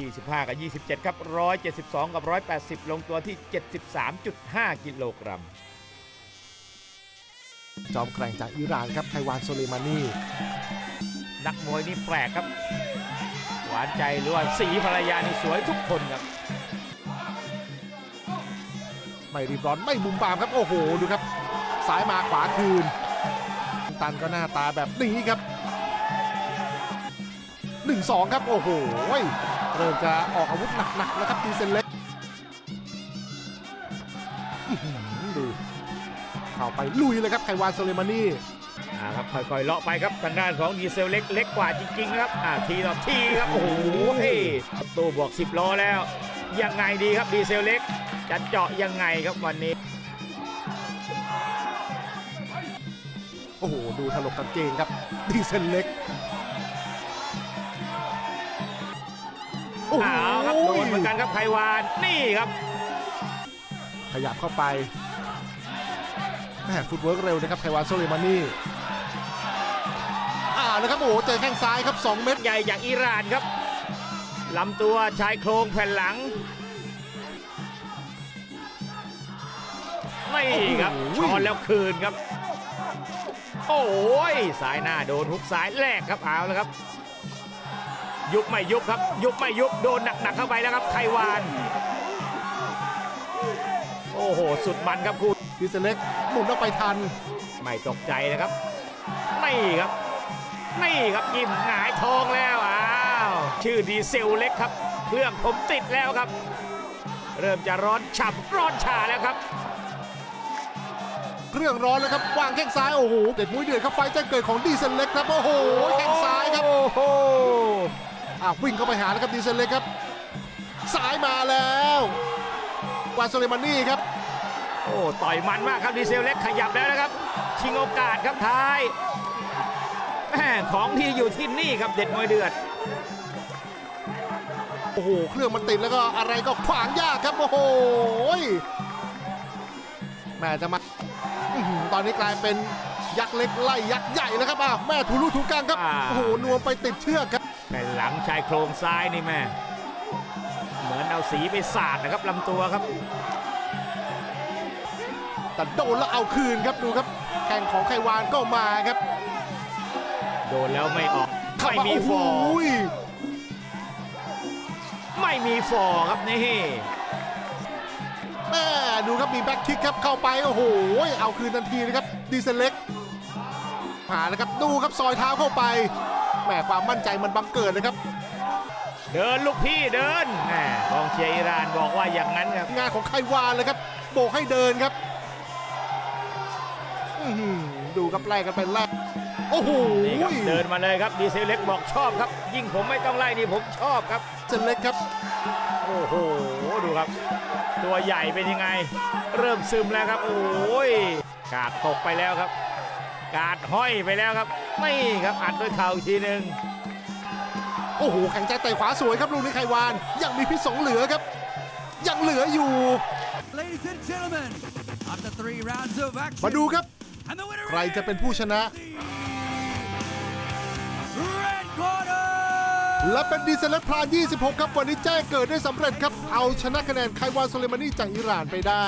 25 กับ 27 ครับ 172 กับ 180 ลงตัวที่ 73.5 กิโลกรัม จอมแกร่งจากอิหร่านครับไทวานโซเลมานีนักมวยนี่แปลกครับ หวานใจหรือว่าสีภรรยานี่สวยทุกคนครับ ไม่รีบร้อนไม่มุมปามครับ โอ้โห ดูครับซ้ายมาขวาคืน ตันก็หน้าตาแบบนี้ครับ 1-2 ครับโอ้โหเริ่มจะออกอาวุธหนักๆแล้วครับดีเซนเล็กอื้อหือดูเข้าไปลุยเลยครับไควานโซเลมานีอ่าครับค่อยๆเลาะไปครับทางด้านของดีเซลเล็กเล็กกว่าจริงๆครับอ่าทีต่อทีครับโอ้โหตู้บวก10ล้อแล้ว ยังไงดีครับดีเซลเล็กจะเจาะยังไงครับวันนี้ โอ้โหดูถลกกางเกงครับดีเซนเล็ก อ้โหอ้าวครับโดนเหมือนกันครับไพวานนี่ครับ ขยับเข้าไปแหมฟุตเวิร์กเร็วนะครับไทวานโซเลมานีอ่านะครับโอ้โหเจอแข้งซ้ายครับ 2 เม็ดใหญ่จากอิหร่านครับลำตัวชายโครงแผ่นหลังไม่ครับช้อนแล้วคืนครับ โอ้ยสายหน้าโดนฮุกซ้ายแรกครับเอาแล้วครับ ยุบไม่ยุบครับ ยุบไม่ยุบโดนหนักๆเข้าไปแล้วครับไขวาน โอ้โห สุดมันครับคุณดีเซนเล็กหมุนออกไปทัน ไม่ตกใจนะครับนี่ครับนี่ครับยิ้มหงายทองแล้วอ้าวชื่อดีเซลเล็กครับ เครื่องผมติดแล้วครับ เริ่มจะร้อนฉ่ำร้อนชาแล้วครับเครื่องร้อนแล้วครับวางแข้งซ้ายโอ้โหเด็ดมุ้ยเดือดครับไฟแจ้งเกิดของดีเซนเล็กครับโอ้โหแข้งซ้ายครับโอ้โห อะวิ่งเข้าไปหาแล้วครับดีเซนเล็กครับซ้ายมาแล้ววานโซเลมานีครับ โอ้ต่อยมันมากครับดีเซลเล็กขยับแล้วนะครับ ชิงโอกาสครับท้ายแม่ของที่อยู่ที่นี่ครับเด็ดมวยเดือดโอ้โหเครื่องมันติดแล้วก็อะไรก็ขวางยากครับโอ้โหแม่จะมาอื้อหือตอนนี้กลายเป็นยักษ์เล็กไล่ยักษ์ใหญ่แล้วครับอะแม่ถูรูถูกลางครับอ่าโอ้โหนวมไปติดเชือกครับแผ่นห ลังชายโครงซ้ายนี่แม่เหมือนเอาสีไปสาดนะครับลำตัวครับแต่โดนแล้วเอาคืนครับดูครับแข่งของไขวานก็มาครับ โดนแล้วไม่ออกเข้าไม่มามีฟอร์โอ้โหไม่มีฟอร์ครับนี่แม่ดูครับมีแบ็คคิกครับเข้าไปโอ้โหเอาคืนทันทีนะครับดีเซลเล็กหาแล้วครับดูครับซอยเท้าเข้าไป แหมความมั่นใจมันบังเกิดนะครับ เดินลูกพี่เดินแหมกองเชียร์อิหร่านบอกว่าอย่างนั้นครับ งานของไควานเลยครับ โบกให้เดินครับอื้อหือดูครับไล่กันไปแรกโอ้โหนี่ครับเดินมาเลยครับดีเซลเล็กบอกชอบครับ ยิ่งผมไม่ต้องไล่นี่ผมชอบครับ เซนเล็กครับ โอ้โหดูครับ ตัวใหญ่เป็นยังไง เริ่มซึมแล้วครับ โอ้ยกาดตกไปแล้วครับ กาดห้อยไปแล้วครับ ไม่ครับอัดด้วยเข่าอีกทีหนึ่งโอ้โหแข่งใจเตะขวาสวยครับลูกนี้ไควาน ยังมีพิษสงเหลือครับ ยังเหลืออยู่ Ladies and gentlemen, after three rounds of action, มาดูครับ and the winner ใครจะเป็นผู้ชนะ red corner. และเป็นดีเซลพลา26 ครับ วันนี้แจ้งเกิดได้สำเร็จครับ เอาชนะคะแนนไควานโซเลมานีจากอิหร่านไปได้